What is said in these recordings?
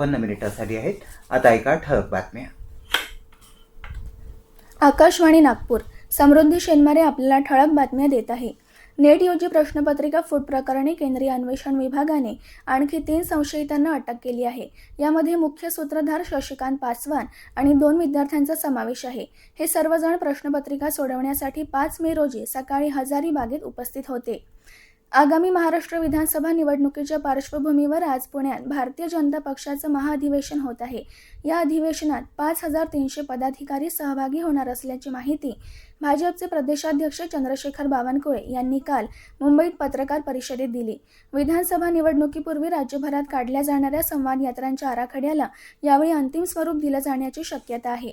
पन्न मिनिटासाठी आहेत. आता ऐका ठळक बातम्या. आकाशवाणी नागपूर. समृद्धी शेनमारे आपल्याला ठळक बातम्या देत आहे. नेट योजी प्रश्नपत्रिका फूट प्रकरणी केंद्रीय अन्वेषण विभागाने आणखी तीन संशयितांना अटक केली आहे. यामध्ये मुख्य सूत्रधार शशिकांत पासवान आणि दोन विद्यार्थ्यांचा समावेश आहे. हे सर्वजण प्रश्नपत्रिका सोडवण्यासाठी पाच मे रोजी सकाळी हजारी बागेत उपस्थित होते. आगामी महाराष्ट्र विधानसभा निवडणुकीच्या पार्श्वभूमीवर आज पुण्यात भारतीय जनता पक्षाचं महाअधिवेशन होत आहे. या अधिवेशनात पाच हजार तीनशे पदाधिकारी सहभागी होणार असल्याची माहिती भाजपचे प्रदेशाध्यक्ष चंद्रशेखर बावनकुळे यांनी काल मुंबईत पत्रकार परिषदेत दिली. विधानसभा निवडणुकीपूर्वी राज्यभरात काढल्या जाणाऱ्या संवाद यात्रांच्या आराखड्याला यावेळी अंतिम स्वरूप दिलं जाण्याची शक्यता आहे.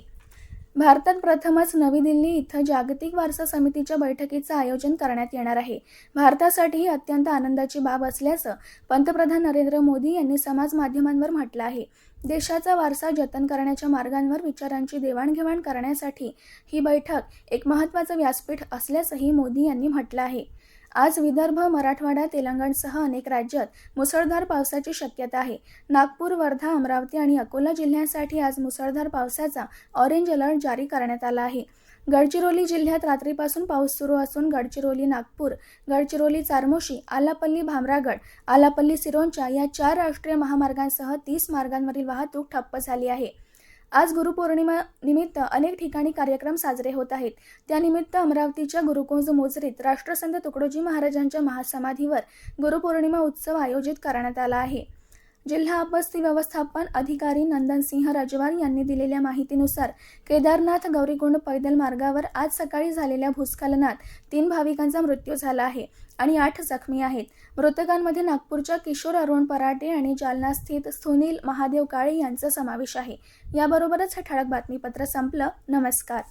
भारतात प्रथमच नवी दिल्ली इथं जागतिक वारसा समितीच्या बैठकीचं आयोजन करण्यात येणार आहे. भारतासाठी ही अत्यंत आनंदाची बाब असल्याचं पंतप्रधान नरेंद्र मोदी यांनी समाज माध्यमांवर म्हटलं आहे. देशाचा वारसा जतन करण्याच्या मार्गांवर विचारांची देवाणघेवाण करण्यासाठी ही बैठक एक महत्त्वाचं व्यासपीठ असल्याचंही मोदी यांनी म्हटलं आहे. आज विदर्भ मराठवाडा तेलंगणसह अनेक राज्यात मुसळधार पावसाची शक्यता आहे. नागपूर वर्धा अमरावती आणि अकोला जिल्ह्यांसाठी आज मुसळधार पावसाचा ऑरेंज अलर्ट जारी करण्यात आला आहे. गडचिरोली जिल्ह्यात रात्रीपासून पाऊस सुरू असून गडचिरोली नागपूर गडचिरोली चारमोशी आलापल्ली भामरागड आलापल्ली सिरोंचा या चार राष्ट्रीय महामार्गांसह तीस मार्गांवरील वाहतूक ठप्प झाली आहे. आज गुरुपौर्णिमा निमित्त अनेक ठिकाणी कार्यक्रम साजरे होत आहेत. त्यानिमित्त अमरावतीच्या गुरुकुंज मोजरीत राष्ट्रसंत तुकडोजी महाराजांच्या महासमाधीवर गुरुपौर्णिमा उत्सव आयोजित करण्यात आला आहे. जिल्हा आपत्ती व्यवस्थापन अधिकारी नंदनसिंह रजवार यांनी दिलेल्या माहितीनुसार केदारनाथ गौरीकुंड पैदल मार्गावर आज सकाळी झालेल्या भूस्खलनात तीन भाविकांचा मृत्यू झाला आहे आणि आठ जखमी आहेत. मृतकांमध्ये नागपूरच्या किशोर अरुण पराटे आणि जालना स्थित सुनील महादेव काळे यांचा समावेश आहे. याबरोबरच हे ठळक बातमीपत्र संपलं. नमस्कार.